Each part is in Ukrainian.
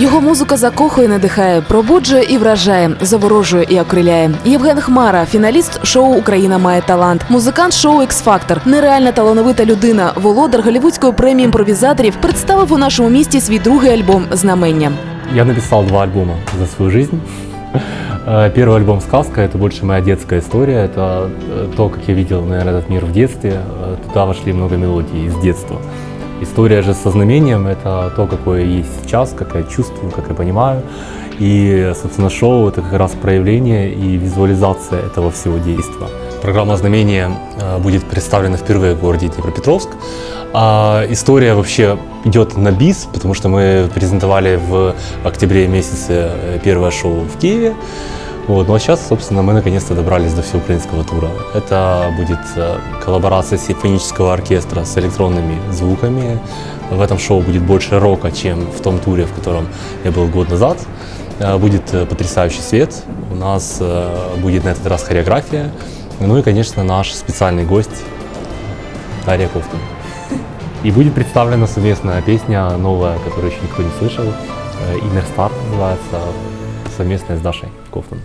Його музика закохує, надихає, пробуджує і вражає, заворожує і окриляє. Євген Хмара, фіналіст шоу Україна має талант, музикант шоу Factor, нереальна талановита людина, володар голівудської премії імпровізаторів, представив у нашому місті свій другий альбом Знамення. Я написал два альбома за свою жизнь. Э, Первый альбом «Сказка» — это больше моя детская история. Это э, то, как я видел, наверное, этот мир в детстве. Э, Туда вошли много мелодий из детства. История же со знамением — это то, какое есть сейчас, как я чувствую, как я понимаю. И, собственно, шоу — это как раз проявление и визуализация этого всего действия. Программа «Знамение» будет представлена впервые в городе Днепропетровск. А история вообще идет на бис, потому что мы презентовали в октябре месяце э, первое шоу в Киеве. Вот. Ну а сейчас, собственно, мы наконец-то добрались до всеукраинского тура. Это будет э, коллаборация симфонического оркестра с электронными звуками. В этом шоу будет больше рока, чем в том туре, в котором я был год назад. Э, Будет потрясающий свет. У нас будет на этот раз хореография. Ну и, конечно, наш специальный гость Дарья Кофтон. И будет представлена совместная песня новая, которую еще никто не слышал. Э, Inner Star называется, совместная с Дашей Кофтон.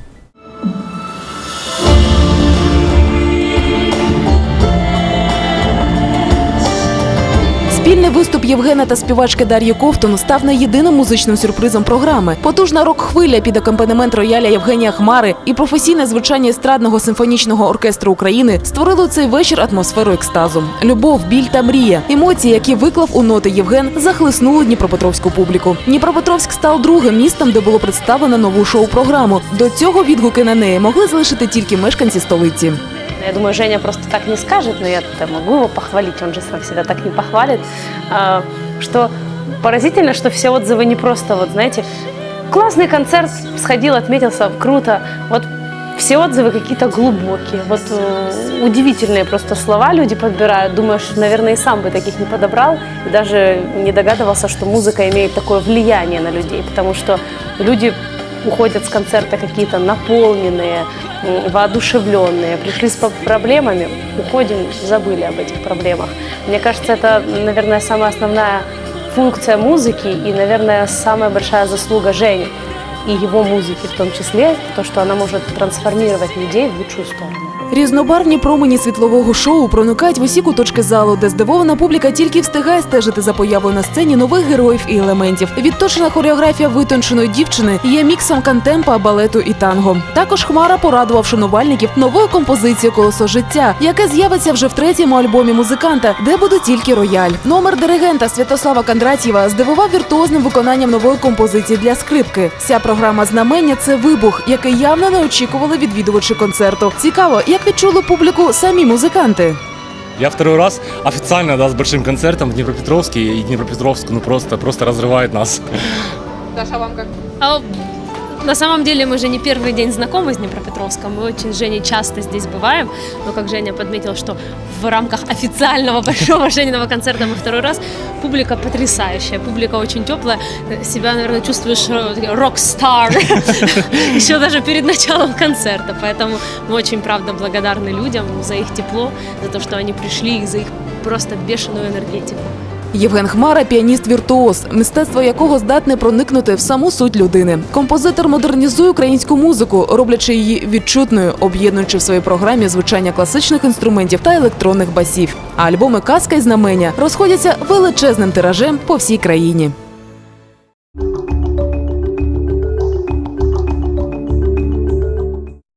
Спільний виступ Євгена та співачки Дар'ї Ковтун став не єдиним музичним сюрпризом програми. Потужна рок-хвиля під акомпанемент рояля Євгенія Хмари і професійне звучання естрадного симфонічного оркестру України створили цей вечір атмосферу екстазу. Любов, біль та мрія. Емоції, які виклав у ноти Євген, захлиснули дніпропетровську публіку. Дніпропетровськ став другим містом, де було представлено нову шоу-програму. До цього відгуки на неї могли залишити тільки мешканці столиці. Я думаю, Женя просто так не скажет, но я могу его похвалить, он же сам себя так не похвалит, а, что поразительно, что все отзывы не просто, вот знаете, классный концерт, сходил, отметился, круто, вот все отзывы какие-то глубокие, вот э, удивительные просто слова люди подбирают. Думаешь, наверное, и сам бы таких не подобрал, и даже не догадывался, что музыка имеет такое влияние на людей, потому что люди уходят с концерта какие-то наполненные, м, воодушевленные, пришли с по- проблемами, уходим, забыли об этих проблемах. Мне кажется, это, наверное, самая основная функция музыки и, наверное, самая большая заслуга Жени и его музыки в том числе, то, что она может трансформировать людей в лучшую сторону. Різнобарвні промені світлового шоу проникають в усі куточки залу, де здивована публіка тільки встигає стежити за появою на сцені нових героїв і елементів. Відточена хореографія витонченої дівчини є міксом кантемпа, балету і танго. Також хмара порадував шанувальників новою композицією Колесо життя, яке з'явиться вже в третьому альбомі музиканта, де буде тільки рояль. Номер диригента Святослава Кондратєва здивував віртуозним виконанням нової композиції для скрипки. Вся програма знамення це вибух, який явно не очікували відвідувачі концерту. Цікаво, як відчули публіку самі музиканти. Я второй раз официально, да, с большим концертом в Днепропетровске, и Днепропетровск, ну, просто, просто разрывает нас. А, на самом деле мы же не первый день знакомы с Днепропетровском. Мы очень с Женей часто здесь бываем. Но как Женя подметил, что в рамках официального большого Жениного концерта мы второй раз. Публика потрясающая, публика очень теплая. Себя, наверное, чувствуешь э, рок-стар еще даже перед началом концерта. Поэтому мы очень, правда, благодарны людям за их тепло, за то, что они пришли, и за их просто бешеную энергетику. Євген Хмара піаніст віртуоз, мистецтво якого здатне проникнути в саму суть людини. Композитор модернізує українську музику, роблячи її відчутною, об'єднуючи в своїй програмі звучання класичних інструментів та електронних басів. А альбоми Казка і знамення розходяться величезним тиражем по всій країні.